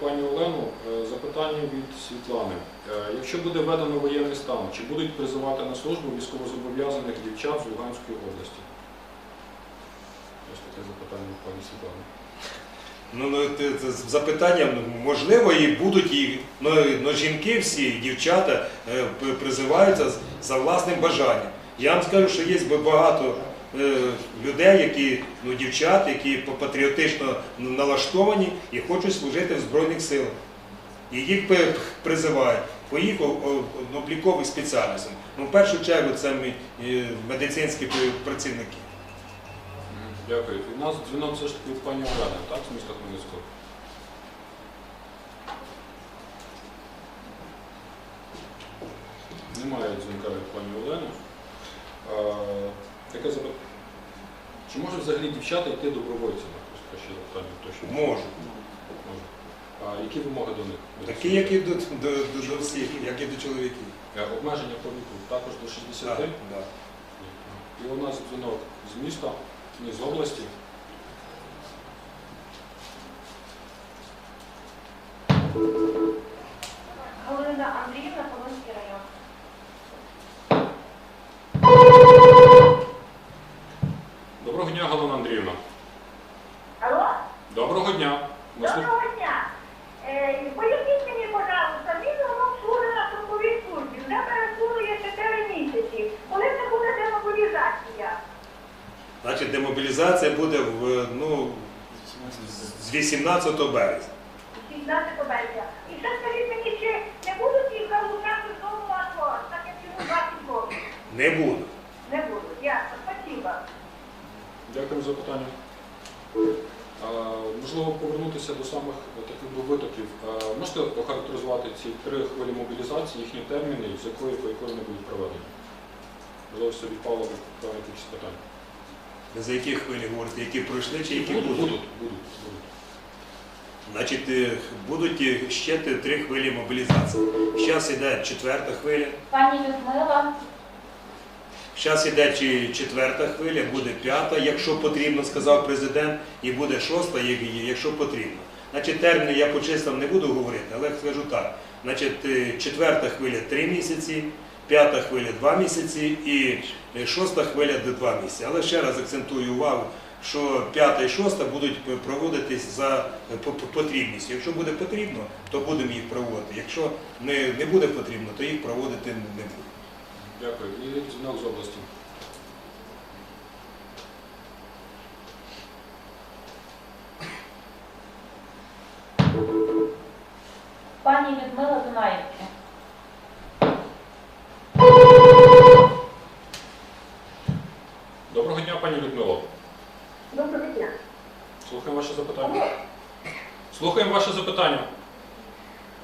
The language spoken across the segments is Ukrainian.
пані Олену. Е, Запитання від Світлани. Е, Якщо буде введено воєнний стан, чи будуть призивати на службу військовозобов'язаних дівчат з Луганської області? Ось таке запитання від пані Світлани. Ну, ну те- це з запитанням, можливо, і будуть і ну, ну, жінки всі, і дівчата е, призиваються за власним бажанням. Я вам скажу, що є багато людей, які, ну, дівчат, які патріотично налаштовані і хочуть служити в Збройних силах. І їх призивають по їх о- о- облікових спеціальностям. Ну, в першу чергу це е, медицинські працівники. Дякую. Від нас дзвінок все ж таки від пані Олени, так, з міста Хмельницького? Немає дзвінка від пані Олени. Е, Таке запитання. Чи може взагалі дівчата йти добровольцями? Просто ще питання точно. Можу. Може. А які вимоги до них? Такі, як і до, до, до, до всіх, як і до чоловіків. Е, Обмеження по віку також до 60? Так, да. І у нас дзвінок з міста, не з області. 17 березня. І ще скажіть мені, чи не будуть їх залучати знову на АТО, так як йому 20 років? Не буде. Не будуть. Ясно, спасибо. Дякую за питання. А, можливо, повернутися до самих е, таких би витоків. А, можете охарактеризувати ці три хвилі мобілізації, їхні терміни, з якої по якої вони будуть проведені? Можливо, все відпало від певних якихось питань. За які хвилі говорите, які пройшли чи які будуть, будуть? будуть, будуть, будуть. Значить, е, будуть е, ще три хвилі мобілізації. Зараз йде четверта хвиля, Пані Людмила. зараз йде четверта хвиля, буде п'ята, якщо потрібно, сказав президент, і буде шоста, якщо потрібно. Значить, терміни я по числам не буду говорити, але скажу так. Значить, е, четверта хвиля три місяці, п'ята хвиля два місяці і шоста хвиля до два місяці. Але ще раз акцентую увагу, що п'ята і шоста будуть проводитись за е, по- по- потрібністю. Якщо буде потрібно, то будемо їх проводити. Якщо не, буде потрібно, то їх проводити не будемо. Дякую. І з області. Слухаємо ваше запитання.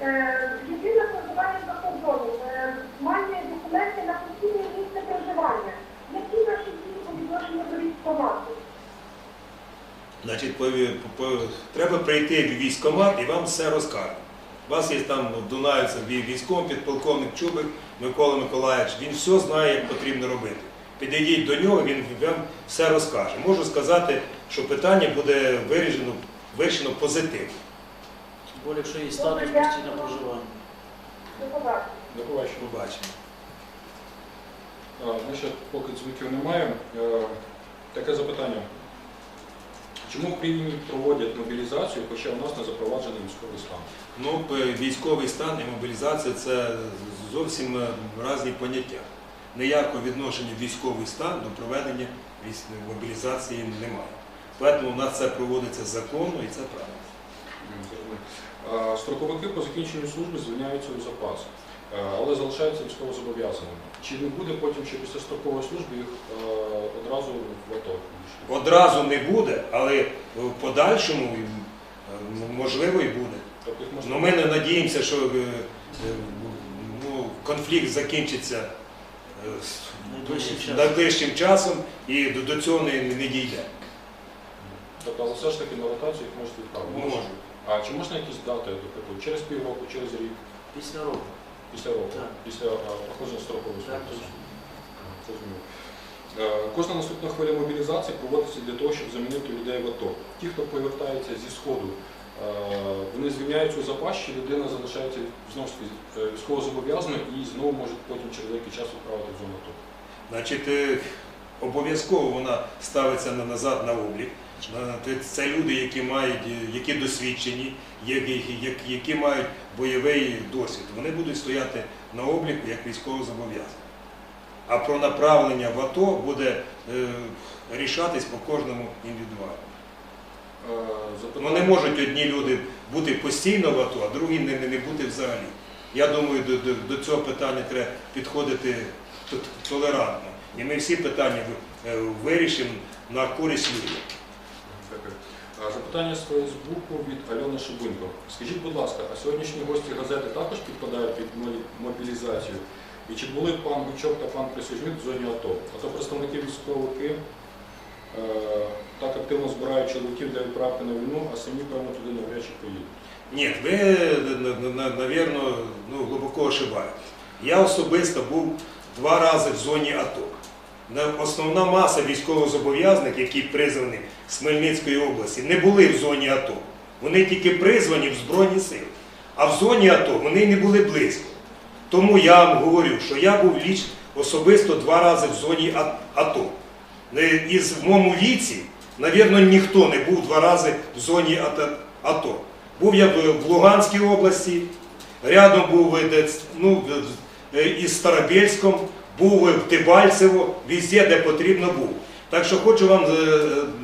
Е, Людина проживає за кордоном, е, має документи на постійне місце проживання. Які наші дії по відношенню до військкомату? Значить, треба прийти в військкомат і вам все розкажуть. У вас є там в Дунаївці вій- військовий підполковник Чубик Микола Миколаївич, він все знає, як потрібно робити. Підійдіть до нього, він вам все розкаже. Можу сказати, що питання буде вирішено, вирішено позитивно. Більше, якщо є статус постійного проживання. До побачення. До побачення. Ще поки дзвінків немає. Е, Таке запитання. Чому в Києві проводять мобілізацію, хоча у нас не запроваджений військовий стан? Ну, військовий стан і мобілізація це зовсім е, різні поняття. Ніякого відношення військовий стан до проведення мобілізації немає. Тому у нас це проводиться законно і це правильно. Строковики по закінченню служби звільняються у запас, е, але залишаються військовозобов'язаними. Чи не буде потім, що після строкової служби їх е, одразу в АТО? Одразу не буде, але в подальшому е, можливо і буде. Тобто можна Ну, ми не надіємося, що ну, конфлікт закінчиться Найближчим часом. часом і до, до цього не, не дійде. Тобто, але все ж таки на ротацію їх можуть відправити? Можуть. А чи можна якісь дати, наприклад, через півроку, через рік, Після року. після року, Так. після проходження точно. Зрозумів. Е, Кожна наступна хвиля мобілізації проводиться для того, щоб замінити людей в АТО. Ті, хто повертається зі Сходу, вони звільняються у запас, чи людина залишається знову ж таки е, військовозобов'язаною і знову може потім через деякий час відправити в зону АТО. Значить, е, обов'язково вона ставиться назад на облік. Е, Це люди, які мають, е, які досвідчені, які, які, мають бойовий досвід. Вони будуть стояти на обліку як військовозобов'язані. А про направлення в АТО буде е, рішатись по кожному індивідуально. Е, Ну, не можуть одні люди бути постійно в АТО, а другі не, не, бути взагалі. Я думаю, до, до, до цього питання треба підходити толерантно. І ми всі питання вирішимо на користь людям. А Запитання з Фейсбуку від Альони Шибинко. Скажіть, будь ласка, а сьогоднішні гості газети також підпадають під мобілізацію? І чи були пан Гучок та пан Присяжник в зоні АТО? А то представники військовики е, так активно збирають чоловіків для відправки на війну, а самі, певно, туди навряд поїдуть. Ні, ви, на- на- навірно, ну, глибоко ошибаєтесь. Я особисто був два рази в зоні АТО. На- Основна маса військовозобов'язаних, які призвані з Хмельницької області, не були в зоні АТО. Вони тільки призвані в Збройні сили. А в зоні АТО вони не були близько. Тому я вам говорю, що я був ліч особисто два рази в зоні АТО. Із в моєму віці, навірно, ніхто не був два рази в зоні АТО-. Був я в Луганській області, рядом був ну, е, із Старобільськом, був в Тибальцево, везде, де потрібно був. Так що хочу вам е,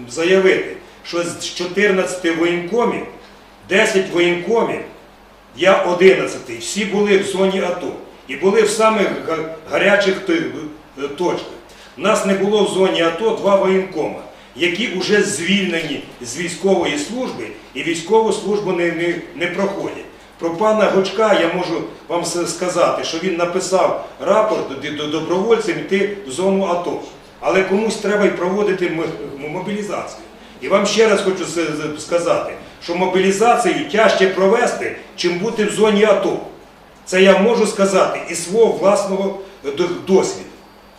заявити, що з 14 воєнкомів, 10 воєнкомів, я 11, всі були в зоні АТО і були в самих гарячих е, точках. У нас не було в зоні АТО два воєнкома, які вже звільнені з військової служби і військову службу не, не, не проходять. Про пана Гочка я можу вам сказати, що він написав рапорт до, до добровольцям йти в зону АТО. Але комусь треба й проводити мобілізацію. І вам ще раз хочу сказати, що мобілізацію тяжче провести, чим бути в зоні АТО. Це я можу сказати із свого власного е, досвіду.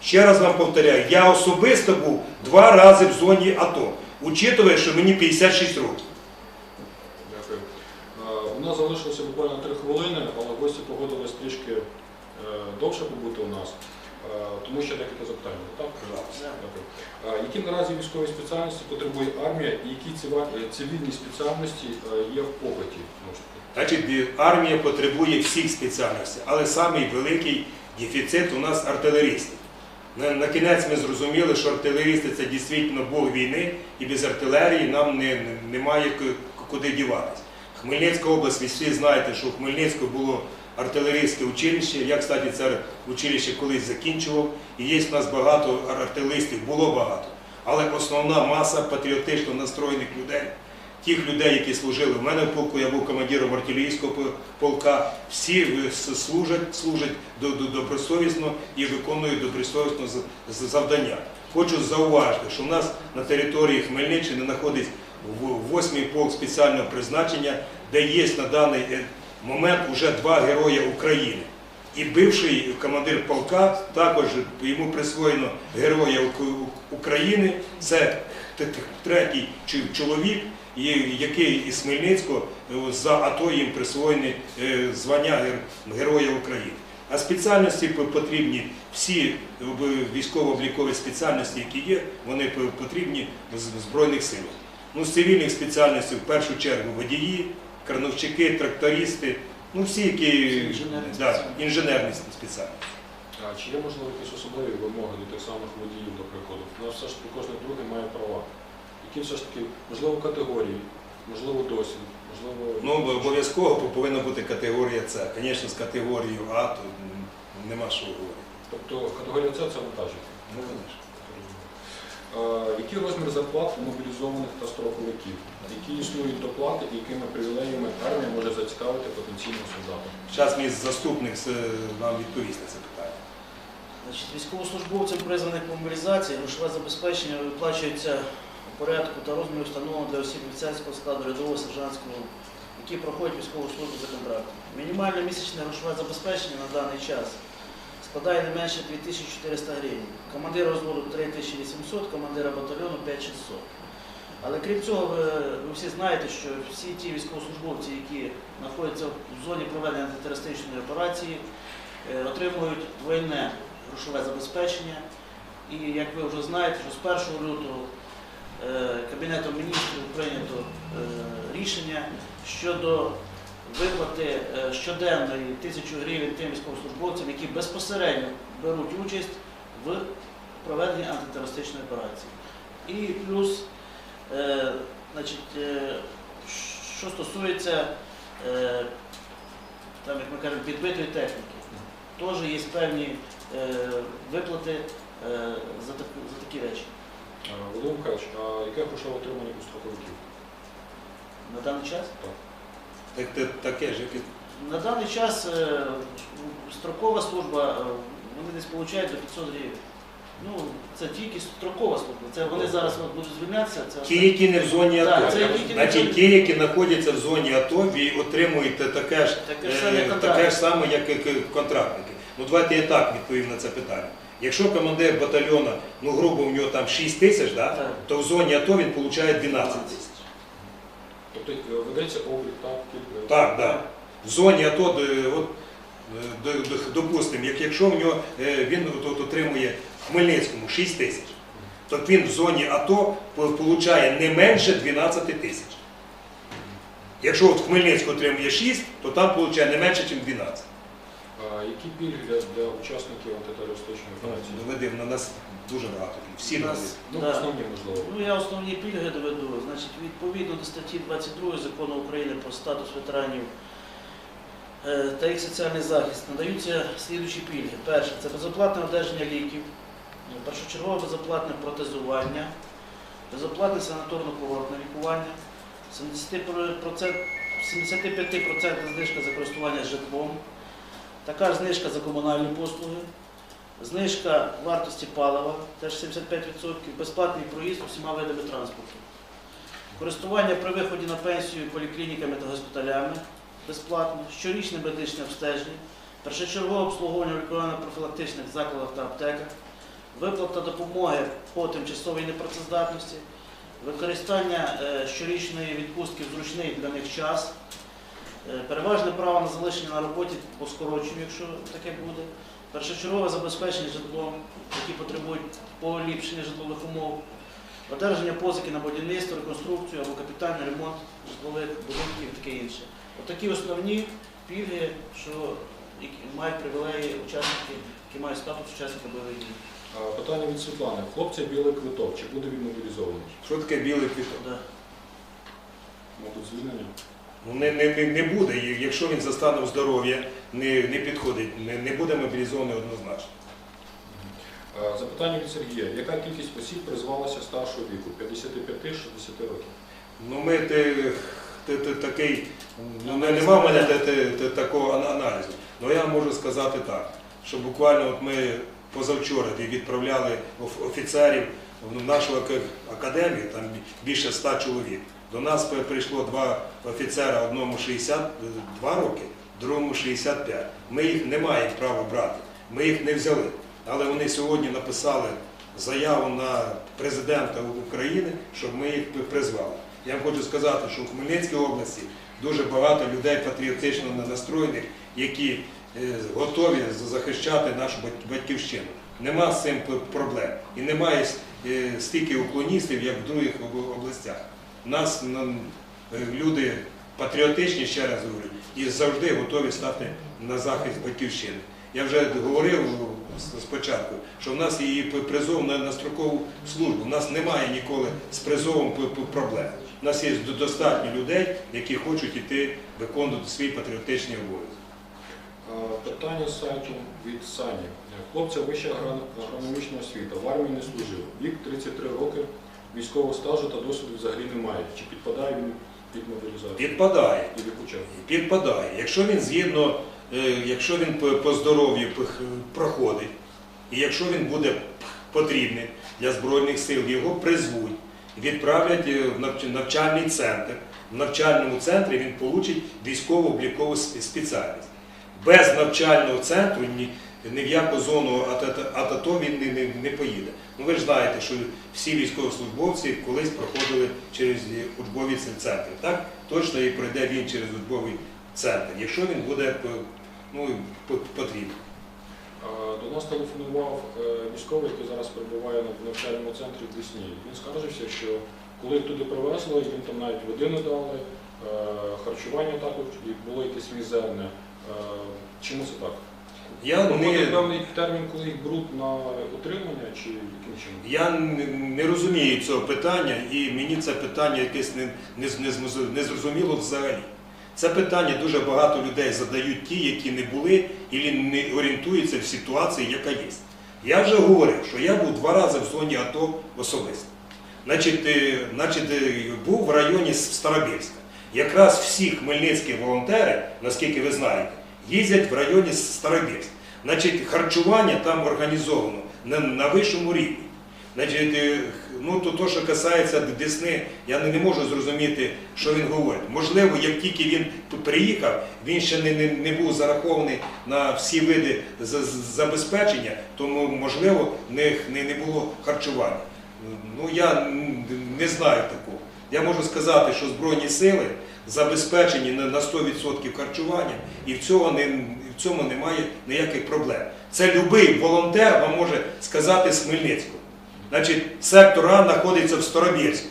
Ще раз вам повторяю, я особисто був два рази в зоні АТО, учитывая, що мені 56 років. У нас залишилося буквально три хвилини, але гості погодились трішки е, довше побути у нас. Е, Тому ще декілька запитань. Так? Дякую. Е, Які наразі військові спеціальності потребує армія і які цивільні спеціальності є в попиті? Значить, армія потребує всіх спеціальностей, але самий великий дефіцит у нас артилерістів. На, на кінець ми зрозуміли, що артилерісти це дійсно Бог війни, і без артилерії нам не, не- немає куди діватися. Хмельницька область, ви всі знаєте, що в Хмельницьку було артилерійське училище. Я, кстати, це училище колись закінчував. І є в нас багато артилеристів, було багато. Але основна маса патріотично настроєних людей тих людей, які служили. У мене в полку я був командиром артилерійського полка. Всі служать, служать до- до- добросовісно і виконують добросовісно завдання. Хочу зауважити, що в нас на території Хмельниччини знаходиться в- восьмий полк спеціального призначення, де є на даний е, момент вже два герої України. І бивший командир полка також йому присвоєно Героя України. Це третій чоловік, який із Хмельницького е, за АТО їм присвоєне звання Героя України. А спеціальності потрібні всі е, військово-облікові спеціальності, які є, вони потрібні в Збройних силах. Ну, з цивільних спеціальностей в першу чергу водії, крановчики, трактористи, ну всі, які Інженерні да, спеціальності. інженерні спеціальності. А чи є можливо якісь особливі вимоги до тих самих водіїв, до прикладу? У нас все ж таки кожен другий має права. Які все ж таки, можливо, категорії, можливо, досвід, можливо. Ну, обов'язково повинна бути категорія С. Звісно, з категорією А то нема що говорити. Тобто категорія С це вантажівки. Ну, звісно. Е, Який розмір зарплат мобілізованих та строковиків? Які існують доплати і якими привілеями армія може зацікавити потенційного солдата? Зараз мій заступник е, вам відповість на це питання. Значить, військовослужбовцям призваних по мобілізації грошове забезпечення виплачується у порядку та розмірі встановлено для осіб офіцерського складу рядового сержантського, які проходять військову службу за контрактом. Мінімальне місячне грошове забезпечення на даний час складає не менше 2400 гривень. Командира розводу 3800, командира батальйону 5600. Але крім цього, ви, ви всі знаєте, що всі ті військовослужбовці, які знаходяться в зоні проведення антитерористичної операції, е, отримують двойне грошове забезпечення. І як ви вже знаєте, що з 1 лютого е, Кабінетом міністрів прийнято е, рішення щодо виплати е, щоденної тисячу гривень тим військовослужбовцям, які безпосередньо беруть участь в проведенні антитерористичної операції. І плюс, е, значить, е, що стосується, там, як ми кажемо, підбитої техніки, теж є певні виплати за, таку, за такі речі. Володимир Михайлович, а яке грошове отримання у строковиків? На даний час? Так, так- таке ж, як і На даний час е, строкова служба, е, вони десь получають до 500 гривень. Ну, це тільки строкова служба. Це вони зараз от будуть звільнятися. Це Ті, які не в зоні Так, АТО. це які не в Значить, ті, які знаходяться в зоні АТО, ви отримуєте таке ж, Таке ж е, саме таке ж саме, як і к- контрактники. Ну давайте я так відповім на це питання. Якщо командир батальйону, ну грубо в нього там 6 тисяч, да, Так. то в зоні АТО він отримує 12 тисяч. Тобто е, ведеться облік, так? кілька- Так, так. В зоні АТО, от, е, допустимо, як, якщо в нього е, він от, от, отримує в Хмельницькому 6 тисяч, то він в зоні ато отримує не менше 12 тисяч. Якщо в Хмельницьку отримує 6, то там отримує не менше, ніж 12. А які пільги для, для учасників антитерористичної операції? Доведи, на нас дуже багато. Всі У нас. Ну, Да. основні, можливо. Ну, я основні пільги доведу. Значить, відповідно до статті 22 закону України про статус ветеранів е, та їх соціальний захист надаються слідучі пільги. Перше це безоплатне одержання ліків, першочергове безоплатне протезування, безоплатне санаторно-курортне лікування, 70%, 75% знижка за користування житлом, така ж знижка за комунальні послуги. Знижка вартості палива, теж 75%, безплатний проїзд усіма видами транспорту. Користування при виході на пенсію поліклініками та госпіталями безплатно, щорічне медичне обстеження, першочергове обслуговування в лікувально-профілактичних закладах та аптеках, виплата допомоги по тимчасовій непрацездатності, використання е, щорічної відпустки в зручний для них час, е, переважне право на залишення на роботі по скороченню, якщо таке буде, першочергове забезпечення житлом, які потребують поліпшення житлових умов, одержання позики на будівництво, реконструкцію або капітальний ремонт житлових будинків і таке інше. Отакі основні пільги, що які мають привілеї учасники, які мають статус учасника бойових дій. Питання від Світлани. Хлопця білий квиток, чи буде він мобілізований? Що таке білий квіток? Да. Мабуть, звільнення? Ну, не, не, не, не буде, якщо він за станом здоров'я не, не підходить, не, не буде мобілізований однозначно. Запитання від Сергія. Яка кількість осіб призвалася старшого віку? 55-60 років? Ну, ми те, те, те, такий, ну, не, нема в мене те, те, те, такого аналізу. Ну я можу сказати так, що буквально от ми позавчора відправляли офіцерів в нашу академію, там більше ста чоловік. До нас прийшло два офіцера, одному 62 роки, другому 65. Ми їх не маємо права брати, ми їх не взяли. Але вони сьогодні написали заяву на президента України, щоб ми їх призвали. Я вам хочу сказати, що в Хмельницькій області дуже багато людей патріотично настроєних, які е, готові захищати нашу батьківщину. Нема з цим проблем. І немає е, стільки уклоністів, як в других областях. Нас м, е, люди патріотичні, ще раз говорю, і завжди готові стати на захист батьківщини. Я вже говорив спочатку, що в нас є призов на, строкову службу. У нас немає ніколи з призовом проблем. У нас є достатньо людей, які хочуть іти виконувати свій патріотичний обов'язок. Питання сайту від Сані. Хлопця вища агрономічна освіта, в армії не служив. Вік 33 роки, військового стажу та досвіду взагалі немає. Чи підпадає він під мобілізацію? Підпадає. І? Підпадає. Якщо він згідно, е, якщо він по- по здоров'ю проходить, і якщо він буде потрібний для Збройних сил, його призвуть, відправлять е, в навчальний центр. В навчальному центрі він получить військово-облікову спеціальність. Без навчального центру ні, в яку зону АТО, він не, не, не поїде. Ну ви ж знаєте, що всі військовослужбовці колись проходили через учбові центри. Так точно і пройде він через учбовий центр, якщо він буде ну, потрібен. До нас телефонував е, військовий, який зараз перебуває на навчальному центрі в Десні. Він скаржився, що коли туди привезли, їм там навіть води не дали, е, харчування також і було якесь мізерне. Е, Чому це так? Я Проходить не, певний термін, коли їх беруть на утримання, чи яким чином? Я не- не розумію цього питання, і мені це питання якесь не, не, з- не, не зрозуміло взагалі. Це питання дуже багато людей задають ті, які не були і не орієнтуються в ситуації, яка є. Я вже говорив, що я був два рази в зоні АТО особисто. Значить, е, значить, е, був в районі Старобільська. Якраз всі хмельницькі волонтери, наскільки ви знаєте, їздять в районі Старобільська. Значить, харчування там організовано на, на вищому рівні. Значить, е, ну то, то, що касається Десни, я не, не можу зрозуміти, що він говорить. Можливо, як тільки він приїхав, він ще не, не, не був зарахований на всі види за- забезпечення, тому можливо не, не, не було харчування. Ну я не знаю такого. Я можу сказати, що Збройні сили забезпечені на на 100% харчуванням, і в цьому, немає ніяких проблем. Це будь-який волонтер вам може сказати з Хмельницького. Значить, сектор А знаходиться в Старобільську.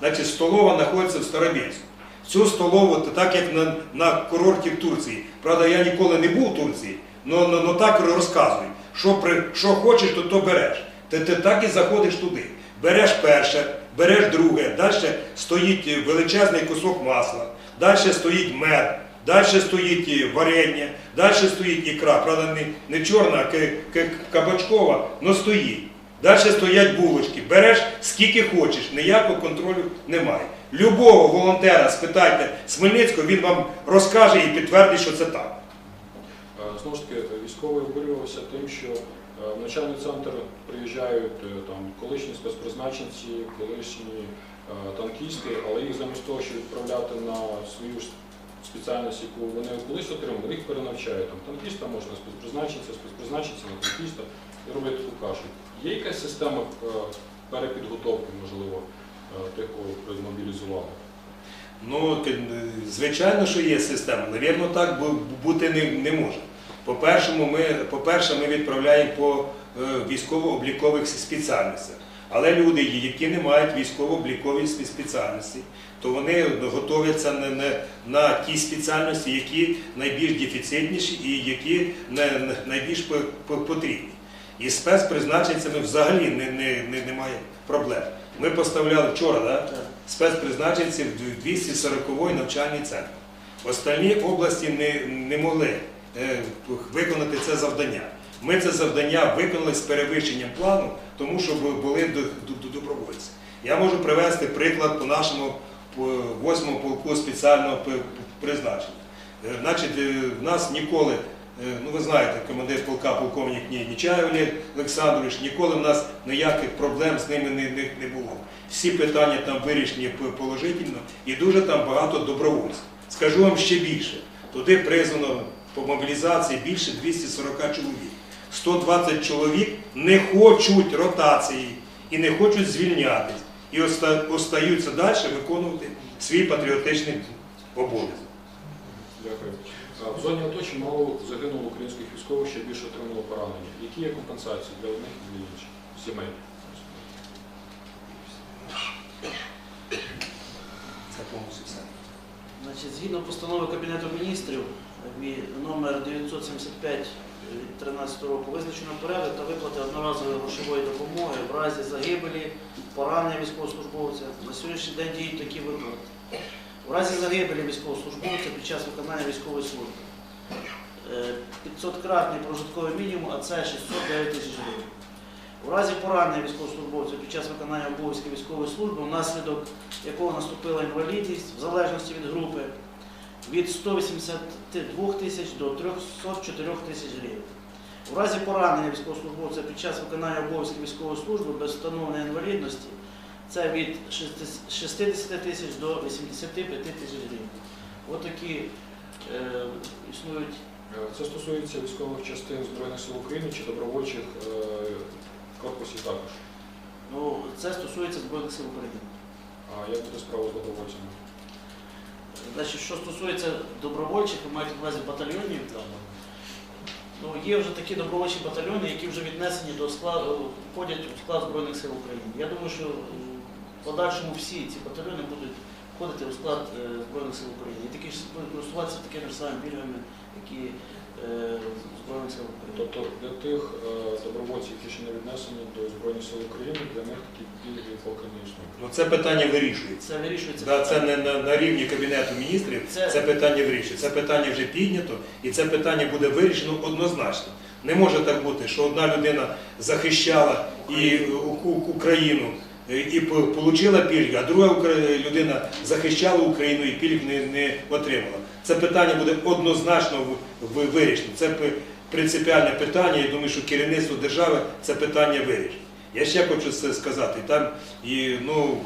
Значить, столова знаходиться в Старобільську. Цю столову, то так як на, на курорті в Турції. Правда, я ніколи не був в Турції, але так розказують. Що, при, що хочеш, то то береш. Ти так і заходиш туди. Береш перше, береш друге, далі стоїть величезний кусок масла, далі стоїть мед, далі стоїть варення, далі стоїть ікра. Правда, не, не чорна, а кабачкова, але стоїть. Далі стоять булочки. Береш скільки хочеш, ніякого контролю немає. Любого волонтера спитайте з Хмельницького, він вам розкаже і підтвердить, що це так. Е, Знову ж таки, військовий обурювався тим, що в навчальний центр приїжджають е, там колишні спецпризначенці, колишні е, танкісти, але їх замість того, щоб відправляти на свою ж спеціальність, яку вони колись отримали, їх перенавчають. Там танкіста можна спецпризначенця, спецпризначенця на танкіста і роблять таку кашу. Є якась система е, перепідготовки, можливо, е, тих, кого мобілізували? Ну, звичайно, що є система. Навірно, так бути не, не може. По-перше, ми, відправляємо по е, військово-облікових спеціальностях. Але люди, які не мають військово-облікові спеціальності, то вони готуються на, ті спеціальності, які найбільш дефіцитніші і які не, не- найбільш по- по- потрібні. І з спецпризначенцями взагалі не, не, не, немає проблем. Ми поставляли вчора, да? Спецпризначенців в 240-й навчальний центр. Остальні області не, не могли виконати це завдання. Ми це завдання виконали з перевищенням плану, тому що були до- до- до- добровольці. Я можу привести приклад по нашому 8 полку спеціального призначення. Е, Значить, е, в нас ніколи, е, ну ви знаєте, командир полка, полковник Ні- Нічаєв Олександрович, ніколи в нас ніяких проблем з ними не було. Всі питання там вирішені положительно і дуже там багато добровольців. Скажу вам ще більше. Туди призвано по мобілізації більше 240 чоловік. 120 чоловік не хочуть ротації і не хочуть звільнятись. І остаються далі виконувати свій патріотичний обов'язок. Дякую. В зоні АТО чимало загинуло українських військових, ще більше отримало поранення. Які є компенсації для одних і для інших сімей? Це повністю все. Значить, згідно постанови Кабінету міністрів мі- номер 975 від 13 року визначено порядок та виплати одноразової грошової допомоги в разі загибелі, поранення військовослужбовця. На сьогоднішній день діють такі виплати. В разі загибелі військовослужбовця під час виконання військової служби. 500-кратний прожитковий мінімум, а це 609 тисяч гривень. У разі поранення військовослужбовця під час виконання обов'язків військової служби, внаслідок якого наступила інвалідність в залежності від групи від 182 тисяч до 304 тисяч гривень. У разі поранення військовослужбовця під час виконання обов'язків військової служби без встановлення інвалідності це від 60 тисяч до 85 тисяч гривень. Ось такі е, існують Е, Це стосується військових частин Збройних сил України чи добровольчих е, корпусів також. Ну, це стосується Збройних сил України. А як буде справа з добровольцями? Значить, що стосується добровольчих, ви маєте на увазі батальйонів, ну, є вже такі добровольчі батальйони, які вже віднесені до складу, входять у склад Збройних сил України. Я думаю, що е, в подальшому всі ці батальйони будуть входити у склад е, Збройних сил України. І такі ж будуть користуватися такими ж самими пільгами, які е, Збройних сил України. Тобто для тих е, добровольців, які ще не віднесені до Збройних сил України, для них такі пільги поки не існують. Ну це питання вирішується. Це вирішується. Да, це не на, на рівні Кабінету міністрів, Це- це питання вирішується. Це питання вже піднято, і це питання буде вирішено однозначно. Не може так бути, що одна людина захищала і У- Україну е, і отримала пільги, а друга людина захищала Україну і пільг не, не отримала. Це питання буде однозначно вирішено. Це принципіальне питання. Я думаю, що керівництво держави це питання вирішить. Я ще хочу це сказати. Там і ну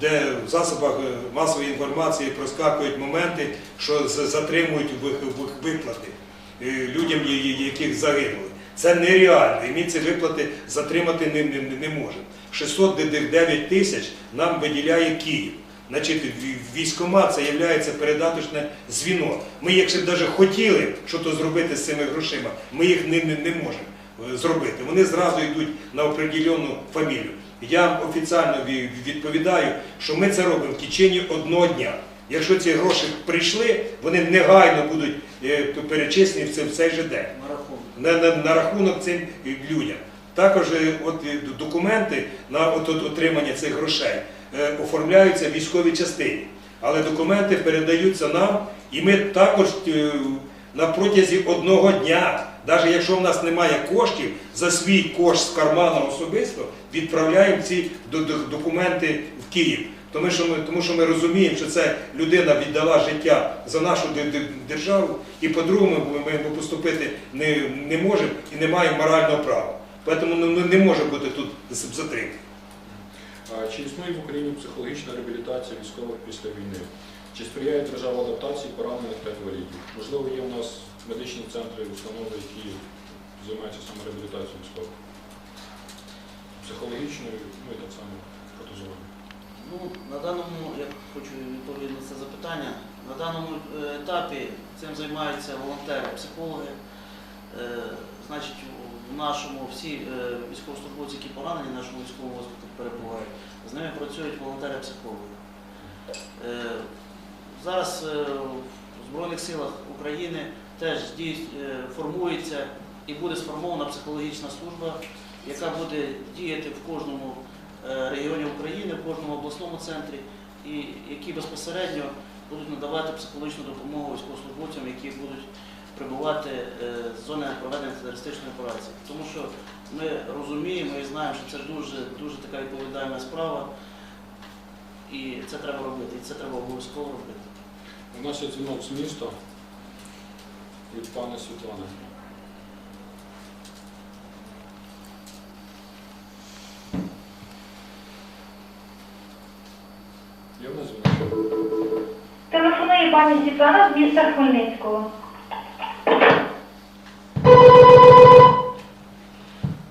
де в засобах е, масової інформації проскакують моменти, що затримують ви- ви- виплати е, людям, яких загинули. Це нереально, і ми ці виплати затримати не, не, не можемо. 609 тисяч нам виділяє Київ. Значить, ві- військкомат це є передаточне звіно. Ми, якщо б навіть хотіли щось зробити з цими грошима, ми їх не, не, не можемо е, зробити. Вони зразу йдуть на определену фамілію. Я офіційно відповідаю, що ми це робимо в течение одного дня. Якщо ці гроші прийшли, вони негайно будуть е, перечислені в цей- же день На рахунок. на, на, на рахунок цим людям. Також е, от, е, документи на от, от, отримання цих грошей е, оформляються в військовій частині, але документи передаються нам, і ми також е, на протязі одного дня, навіть якщо в нас немає коштів, за свій кошт з кармана особисто відправляємо ці до- до- документи в Київ. Тому що, ми, тому що ми розуміємо, що це людина віддала життя за нашу де- де- державу, і по-другому ми, поступити не, не можемо і не маємо морального права. Тому ну, не може бути тут затримки. Чи існує в Україні психологічна реабілітація військових після війни? Чи сприяє держава адаптації поранених та інвалідів? Можливо, є в нас медичні центри, установи, які займаються саме реабілітацією військових? Психологічною, ну і так само протезуванням. Ну, на даному, я хочу відповісти на це запитання, на даному е, етапі цим займаються волонтери, психологи. Е, Значить, у нашому всі е, військовослужбовці, які поранені, в нашому військовому госпіталі працюють волонтери-психологи. Е, Зараз е, в Збройних силах України теж е, формується і буде сформована психологічна служба, яка буде діяти в кожному регіоні України, в кожному обласному центрі, і які безпосередньо будуть надавати психологічну допомогу військовослужбовцям, які будуть прибувати з зони проведення терористичної операції. Тому що ми розуміємо і знаємо, що це дуже, дуже така відповідальна справа, і це треба робити, і це треба обов'язково робити. У нас є дзвінок з міста від пана Світлани. Є в нас дзвінок? Телефонує пані Світлана з міста Хмельницького.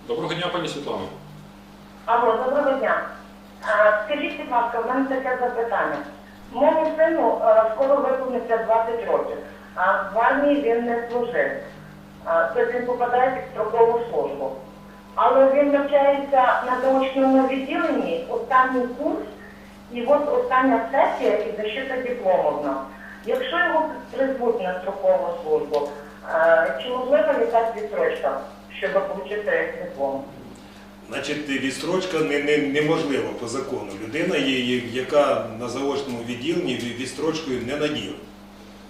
Доброго дня, пані Світлано. Алло, доброго дня. Скажіть, будь ласка, в мене таке запитання. Моєму сину а, скоро виповниться 20 років, а в армії він не служив. Тобто він попадає під строкову службу. Але він навчається на научному відділенні, останній курс, і от остання сесія і защита дипломовна. Якщо його призвуть на строкову службу, а, чи можлива якась відстрочка, щоб отримати диплом? Значить, відстрочка не, не, неможлива по закону. Людина, є- яка на заочному відділенні відстрочкою не наділена.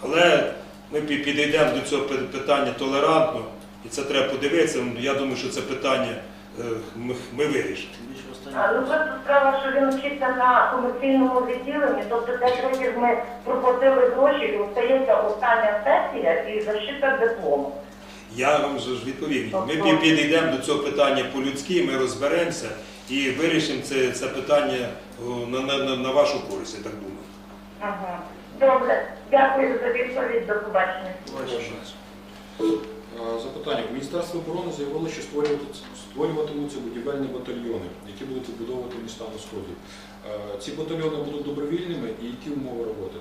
Але ми підійдемо до цього питання толерантно, і це треба подивитися. Я думаю, що це питання е, ми, ми вирішимо. Ну просто справа, що він вчиться на комерційному відділенні, тобто 5 років ми проплатили гроші, і остається остання сесія і защита диплому. Я вам же ж відповім. Ми підійдемо до цього питання по-людськи, ми розберемося і вирішимо це, це питання на, на, на, на вашу користь, я так думаю. Ага. Добре, дякую за відповідь, до побачення. Е, Запитання. В Міністерстві оборони заявило, що створюватимуться будівельні батальйони, які будуть відбудовувати міста на сході. Е, Ці батальйони будуть добровільними і які умови роботи?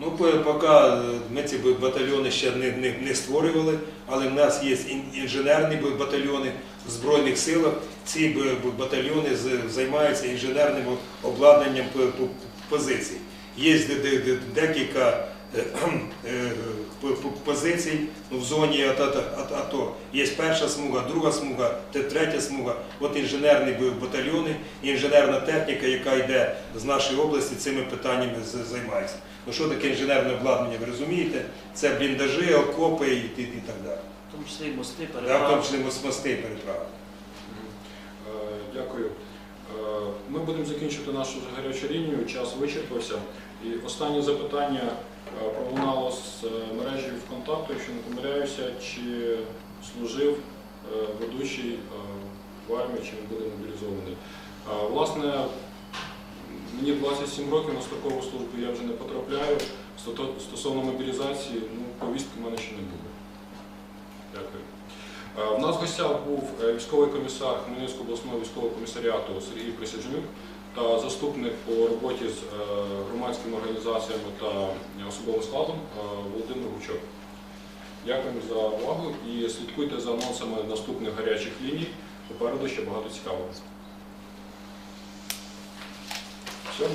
Ну, поки е, ми ці батальйони ще не, не, не створювали, але в нас є інженерні батальйони в Збройних силах. Ці батальйони займаються інженерним обладнанням позицій. Є де- де- де- декілька е, е, позицій ну, в зоні АТО. Є перша смуга, друга смуга, третя смуга. От інженерні батальйони, інженерна техніка, яка йде з нашої області, цими питаннями займається. Ну що таке інженерне обладнання, ви розумієте? Це бліндажі, окопи і, і, і так далі. В тому числі і мости, Да, в тому переправи. числі мости переправи. Дякую. Е, Ми будемо закінчувати нашу гарячу лінію, час вичерпався. І останнє запитання е, пролунало з е, мережі ВКонтакту, якщо не помиляюся, чи служив е, ведучий в армії, чи він буде мобілізований. Власне, мені 27 років на строкову службу я вже не потрапляю. Стосовно мобілізації, ну, повістки в мене ще не буде. Дякую. В нас в гостях був військовий комісар Хмельницького обласного військового комісаріату Сергій Присяжнюк та заступник по роботі з е, громадськими організаціями та особовим складом е, Володимир Гучок. Дякуємо за увагу і слідкуйте за анонсами наступних гарячих ліній. Попереду ще багато цікавого. Все,